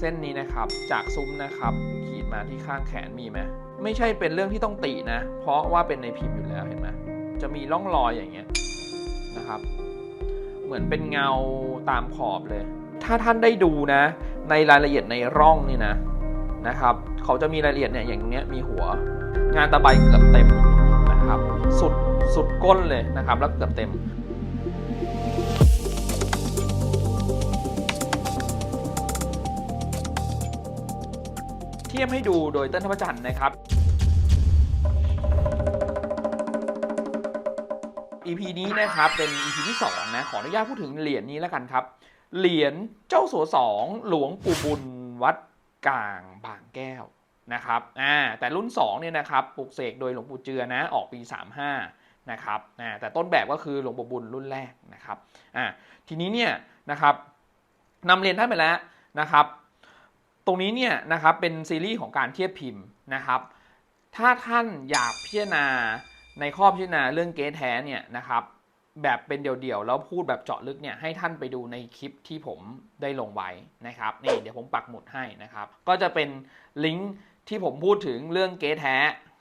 เส้นนี้นะครับ จากซุ้มนะครับ ขีดมาที่ข้างแขนมีไหมไม่ใช่เป็นเรื่องที่ต้องตินะ เพราะว่าเป็นในพิมพ์อยู่แล้วเห็นไหมจะมีร่องรอยอย่างเงี้ยนะครับ เหมือนเป็นเงาตามขอบเลย ถ้าท่านได้ดูนะ ในรายละเอียดในร่องนี่นะนะครับ เขาจะมีรายละเอียดเนี่ยอย่างเนี้ยมีหัว งานตะไบเกือบเต็มนะครับ สุดสุดก้นเลยนะครับ แล้วเกือบเต็ม เทียบให้ดูโดยเต้นธรรมจันทร์นะครับ EP นี้นะครับเป็น EP ที่2นะขออนุญาตพูดถึงเหรียญนี้แล้วกันครับ เหรียญเจ้าสัวสองหลวงปู่บุญวัดกลางบางแก้วนะครับอ่าแต่รุ่น2เนี่ยนะครับปลูกเสกโดยหลวงปู่เจือนะออกปี 35นะครับอ่าแต่ต้นแบบก็คือหลวงปู่บุญรุ่นแรกนะครับอ่าทีนี้เนี่ยนะครับนำเรียนท่านไปแล้วนะครับ ตรงนี้เนี่ยนะครับเป็นซีรีส์ของการเทียบพิมพ์นะครับ ถ้าท่านอยากพิจารณาในข้อพิจารณาเรื่องเกทแท้เนี่ยนะครับแบบเป็นเดี่ยวๆแล้วพูดแบบเจาะลึกเนี่ยให้ท่านไปดูในคลิปที่ผมได้ลงไว้นะครับนี่เดี๋ยวผมปักหมุดให้นะครับ ก็จะเป็นลิงก์ที่ผมพูดถึงเรื่องเกทแท้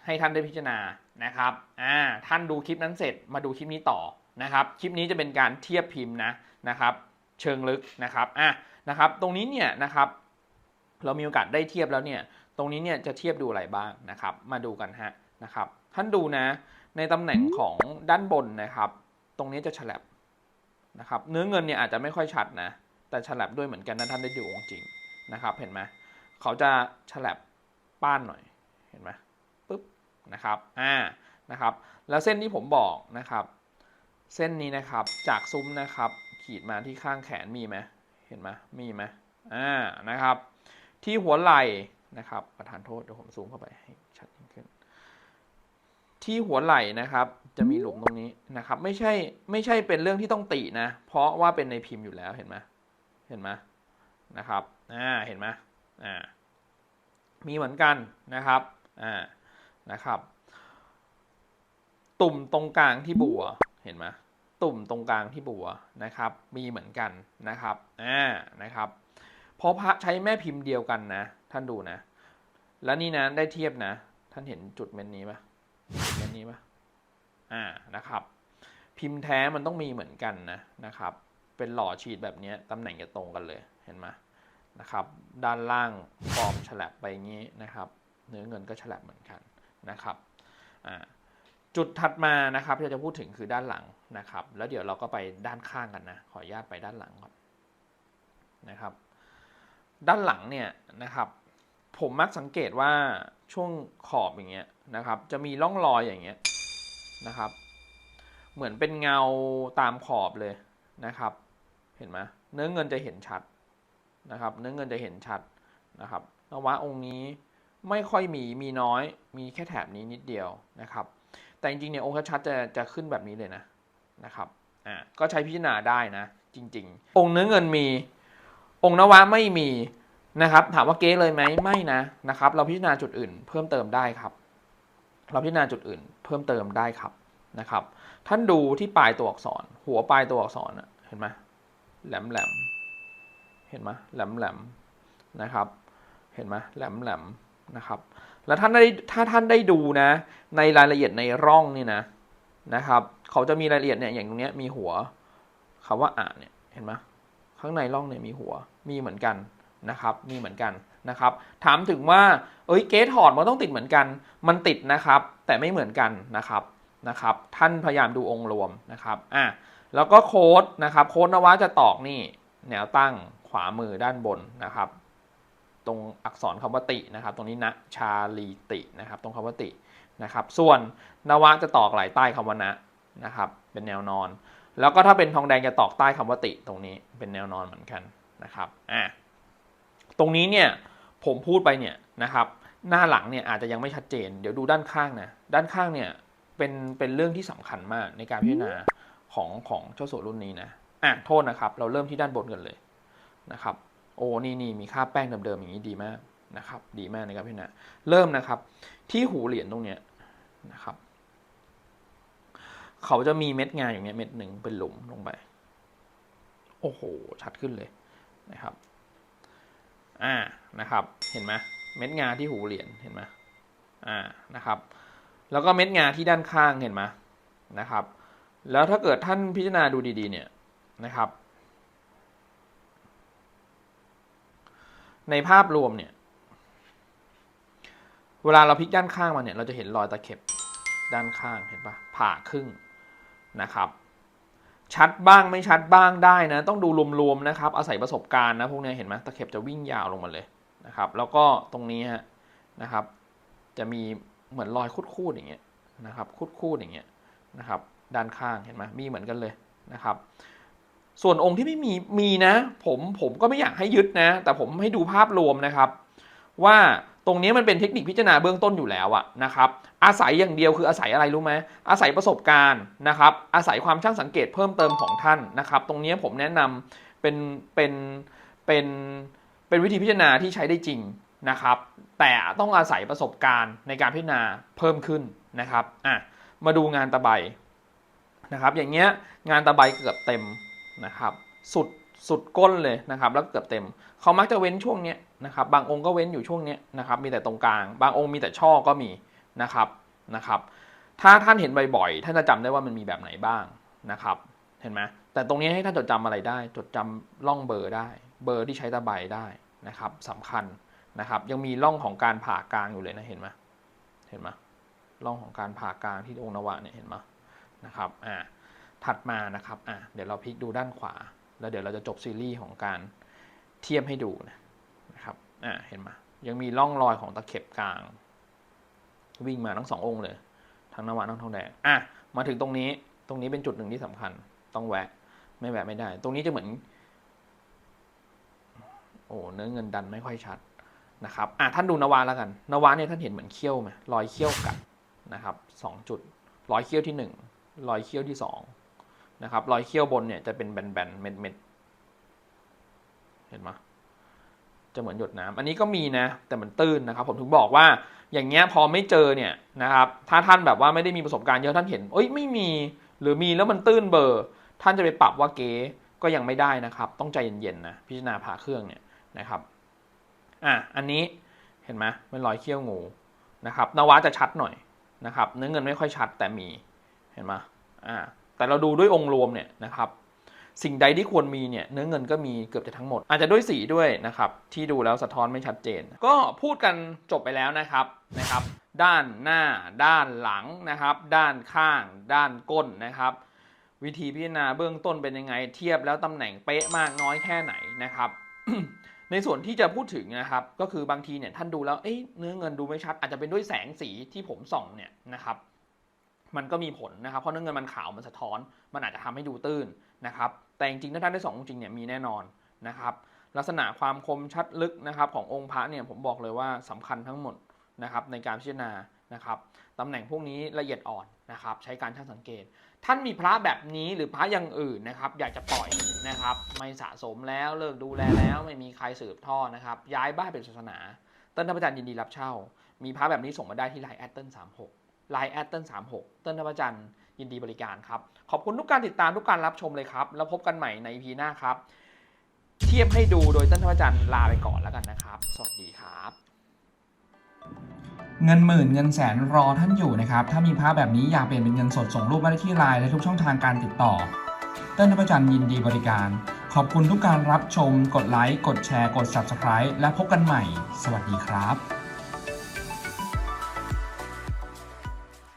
ให้ท่านได้พิจารณานะครับอ่าท่านดูคลิปนั้นเสร็จมาดูคลิปนี้ต่อนะครับ คลิปนี้จะเป็นการเทียบพิมพ์นะนะครับ เชิงลึกนะครับอะนะครับ ตรงนี้เนี่ยนะครับ เรามีโอกาสได้เทียบแล้วเนี่ยตรงนี้เนี่ยจะเทียบดูอะไรบ้างนะครับ มาดูกันฮะนะครับ ท่านดูนะ ในตำแหน่งของด้านบนนะครับ ตรงนี้จะฉลับนะครับเนื้อเงินเนี่ยอาจจะไม่ค่อยชัดนะ แต่ฉลับด้วยเหมือนกันนะท่านได้ดูองจริงนะครับ เห็นไหมเขาจะฉลับป้านหน่อยเห็นไหมปึ๊บนะครับอ่านะครับ แล้วเส้นที่ผมบอกนะครับ เส้นนี้นะครับจากซุ้มนะครับ ขีดมาที่ข้างแขนมีไหมเห็นไหมมีไหมอ่านะครับ ที่หัวไหล่นะครับ ประธานโทษเดี๋ยวผมซูมเข้าไปให้ชัดยิ่งขึ้น ที่หัวไหล่นะครับ จะมีหลุมตรงนี้นะครับ ไม่ใช่ไม่ใช่เป็นเรื่องที่ต้องตินะ เพราะว่าเป็นในพิมพ์อยู่แล้วเห็นไหมเห็นไหมนะครับอ่าเห็นไหมอ่ามีเหมือนกันนะครับอ่านะครับ ตุ่มตรงกลางที่บัวเห็นไหมตุ่มตรงกลางที่บัวนะครับ มีเหมือนกันนะครับอ่านะครับ เพราะพระใช้แม่พิมพ์เดียวกันนะ ท่านดูนะ แล้วนี่นะได้เทียบนะ ท่านเห็นจุดเม็ดนี้ปะเม็ดนี้ปะอ่านะครับ พิมพ์แท้มันต้องมีเหมือนกันนะนะครับ เป็นหล่อฉีดแบบนี้ตำแหน่งจะตรงกันเลยเห็นไหมนะครับ ด้านล่างฟอมฉลับไปอย่างนี้นะครับ เนื้อเงินก็ฉลับเหมือนกันนะครับอ่าจุดถัดมานะครับที่เราจะพูดถึงคือด้านหลังนะครับ แล้วเดี๋ยวเราก็ไปด้านข้างกันนะ ขออนุญาตไปด้านหลังก่อนนะครับ ด้านหลังเนี่ยนะครับ ผมมักสังเกตว่าช่วงขอบอย่างเงี้ยนะครับ จะมีร่องรอยอย่างเงี้ยนะครับ เหมือนเป็นเงาตามขอบเลยนะครับ เห็นไหมเนื้อเงินจะเห็นชัดนะครับ เนื้อเงินจะเห็นชัดนะครับนวะองค์นี้ไม่ค่อยมีมีน้อยมีแค่แถบนี้นิดเดียวนะครับ แต่จริงๆเนี่ยองค์ชัดจะจะขึ้นแบบนี้เลยนะนะครับอ่าก็ใช้พิจารณาได้นะจริง ๆ องค์เนื้อเงินมี องค์นวะไม่มีนะครับ ถามว่าเก๊เลยไหมไม่นะนะครับ เราพิจารณาจุดอื่น เพิ่มเติมได้ครับ เราพิจารณาจุดอื่น เพิ่มเติมได้ครับนะครับ ท่านดูที่ปลายตัวอักษร หัวปลายตัวอักษรเห็นไหมแหลมแหลมเห็นไหมแหลมแหลมนะครับ เห็นไหมแหลมแหลมนะครับ แล้วท่านได้ถ้าท่านได้ดูนะ ในรายละเอียดในร่องนี่นะนะครับ เขาจะมีรายละเอียดเนี่ยอย่างตรงเนี้ยมีหัวคำว่าอ่านเนี่ยเห็นไหม ข้างในร่องเนี่ยมีหัวมีเหมือนกันนะครับมีเหมือนกันนะครับ ถามถึงว่าเอ้ยเกสถอดมันต้องติดเหมือนกัน มันติดนะครับ แต่ไม่เหมือนกันนะครับนะครับ ท่านพยายามดูองค์รวมนะครับอะแล้วก็โค้ดนะครับ โค้ดนวะจะตอกนี่ แนวตั้งขวามือด้านบนนะครับ ตรงอักษรคำว่าตินะครับ ตรงนี้นะชาลีตินะครับ ตรงคำว่าตินะครับ ส่วนนวะจะตอกไหลใต้คำว่านะนะครับ เป็นแนวนอน แล้วก็ถ้าเป็นทองแดงจะตอกใต้คำว่าติตรงนี้เป็นแนวนอนเหมือนกันนะครับอะตรงนี้เนี่ยผมพูดไปเนี่ยนะครับ หน้าหลังเนี่ยอาจจะยังไม่ชัดเจน เดี๋ยวดูด้านข้างนะด้านข้างเนี่ยเป็นเป็นเรื่องที่สำคัญมากในการพิจารณาของของเจ้าสัวรุ่นนี้นะอะโทษนะครับ เราเริ่มที่ด้านบนกันเลยนะครับ โอ้นี่นี่มีค่าแป้งเดิมๆอย่างนี้ดีมากนะครับ ดีมากในการพิจารณาเริ่มนะครับ ที่หูเหรียญตรงเนี้ยนะครับ เขาจะมีเม็ดงานอย่างเงี้ยเม็ดหนึ่งเป็นหลุมลงไป โอ้โห ชัดขึ้นเลยนะครับ อ่านะครับ เห็นไหมเม็ดงาที่หูเหรียญเห็นไหมอ่านะครับ แล้วก็เม็ดงาที่ด้านข้างเห็นไหมนะครับ แล้วถ้าเกิดท่านพิจารณาดูดีๆ เนี่ยนะครับ ในภาพรวมเนี่ย เวลาเราพลิกด้านข้างมาเนี่ย เราจะเห็นรอยตะเข็บด้านข้างเห็นปะผ่าครึ่ง นะครับชัดบ้างไม่ชัดบ้างได้นะ ต้องดูรวมๆนะครับอาศัยประสบการณ์นะพวกนี้เห็นไหมตะเข็บจะวิ่งยาวลงมาเลยนะครับแล้วก็ตรงนี้ฮะนะครับ จะมีเหมือนรอยคูดๆอย่างเงี้ยนะครับคูดๆอย่างเงี้ยนะครับด้านข้างเห็นไหมมีเหมือนกันเลยนะครับ ส่วนองค์ที่ไม่มีมีนะ ผมผมก็ไม่อยากให้ยึดนะ แต่ผมให้ดูภาพรวมนะครับ ว่า รงนี้มันเป็นเทคนิคพิจารณาเบื้องต้นอยู่แล้วอะนะครับอาศัยอย่างเดียวคืออาศัยอะไรรู้ไหมอาศัยประสบการณ์นะครับอาศัยความช่างสังเกตเพิ่มเติมของท่านนะครับตรงนี้ผมแนะนำเป็นเป็นเป็นเป็นวิธีพิจารณาที่ใช้ได้จริงนะครับ แต่ต้องอาศัยประสบการณ์ในการพิจารณาเพิ่มขึ้นนะครับอะมาดูงานตะไบนะครับอย่างเงี้ยงานตะไบเกือบเต็มนะครับสุดสุดก้นเลยนะครับแล้วเกือบเต็ม เขามักจะเว้นช่วงเนี้ย นะครับบางองค์ก็เว้นอยู่ช่วงนี้นะครับมีแต่ตรงกลาง บางองค์มีแต่ช่อก็มีนะครับนะครับถ้าท่านเห็นบ่อยๆท่านจะจำได้ว่ามันมีแบบไหนบ้างนะครับเห็นไหมแต่ตรงนี้ให้ท่านจดจำอะไรได้ จดจำร่องเบอร์ได้ เบอร์ที่ใช้ตะไบได้นะครับสำคัญนะครับยังมีร่องของการผ่ากลางอยู่เลยนะเห็นไหมเห็นไหมร่องของการผ่ากลางที่องค์นวะเนี่ยเห็นไหมนะครับอ่าถัดมานะครับอ่าเดี๋ยวเราพลิกดูด้านขวา แล้วเดี๋ยวเราจะจบซีรีส์ของการเทียบให้ดูนะ อ่าเห็นไหมยังมีร่องรอยของตะเข็บกลาง วิ่งมาทั้งสององค์เลย ทั้งนวะทั้งทองแดงอะมาถึงตรงนี้ตรงนี้เป็นจุดหนึ่งที่สำคัญ ต้องแวะ ไม่แวะไม่ได้ ตรงนี้จะเหมือน โอ้เนื้อเงินดันไม่ค่อยชัดนะครับอะท่านดูนวะแล้วกันนวะเนี่ยท่านเห็นเหมือนเขี้ยวไหมรอยเขี้ยวกัดนะครับสองจุดรอยเขี้ยวที่หนึ่งรอยเขี้ยวที่สองนะครับรอยเขี้ยวบนเนี่ยจะเป็นแบนๆเม็ดๆเห็นไหม จะเหมือนหยดน้ำอันนี้ก็มีนะ แต่มันตื้นนะครับ ผมถึงบอกว่าอย่างเงี้ยพอไม่เจอเนี่ยนะครับ ถ้าท่านแบบว่าไม่ได้มีประสบการณ์เยอะท่านเห็น เอ้ยไม่มี หรือมีแล้วมันตื้นเบอร์ ท่านจะไปปรับว่าเก๋ก็ยังไม่ได้นะครับ ต้องใจเย็นๆนะพิจารณาผ่าเครื่องเนี่ยนะครับอะอันนี้เห็นไหมเป็นรอยเขี้ยวงูนะครับนวะจะชัดหน่อยนะครับ เนื้อเงินไม่ค่อยชัดแต่มีเห็นไหมอ่าแต่เราดูด้วยองค์รวมเนี่ยนะครับ สิ่งใดที่ควรมีเนี่ยเนื้อเงินก็มีเกือบจะทั้งหมด อาจจะด้วยสีด้วยนะครับที่ดูแล้วสะท้อนไม่ชัดเจน ก็พูดกันจบไปแล้วนะครับนะครับ ด้านหน้า ด้านหลังนะครับ ด้านข้าง ด้านก้นนะครับ วิธีพิจารณาเบื้องต้นเป็นยังไง เทียบแล้วตำแหน่งเป๊ะมากน้อยแค่ไหนนะครับในส่วนที่จะพูดถึงนะครับ ก็คือบางทีเนี่ยท่านดูแล้วเอ๊ะเนื้อเงินดูไม่ชัด อาจจะเป็นด้วยแสงสีที่ผมส่องเนี่ยนะครับ มันก็มีผลนะครับเพราะเนื้อเงินมันขาวมันสะท้อน มันอาจจะทำให้ดูตื้น นะครับแต่จริงๆถ้าท่านได้สององค์จริงเนี่ยมีแน่นอนนะครับลักษณะความคมชัดลึกนะครับขององค์พระเนี่ยผมบอกเลยว่าสำคัญทั้งหมดนะครับในการพิจารณานะครับตำแหน่งพวกนี้ละเอียดอ่อนนะครับใช้การช่างสังเกต ท่านมีพระแบบนี้หรือพระอย่างอื่นนะครับอยากจะปล่อยนะครับไม่สะสมแล้วเลิกดูแลแล้วไม่มีใครสืบท่อนะครับย้ายบ้านเป็นศาสนา เต้นทัพอาจารย์ยินดีรับเช่า มีพระแบบนี้ส่งมาได้ที่ไลน์แอตเติ้ลสามหก ไลน์แอตเติ้ลสามหกเต้นทัพอาจารย์ยินดีบริการครับ ขอบคุณทุกการติดตามทุกการรับชมเลยครับ แล้วพบกันใหม่ใน EP หน้าครับ เทียบให้ดูโดยเต้นทัพอาจารย์ลาไปก่อนแล้วกันนะครับ สวัสดีครับเงินหมื่นเงินแสนรอท่านอยู่นะครับ ถ้ามีพระแบบนี้อยากเปลี่ยนเป็นเงินสดส่งรูปมาได้ที่ไลน์และทุกช่องทางการติดต่อ เต้นทัพจันทร์ยินดีบริการ ขอบคุณทุกการรับชม กดไลค์ กดแชร์ กด Subscribe และพบกันใหม่ สวัสดีครับ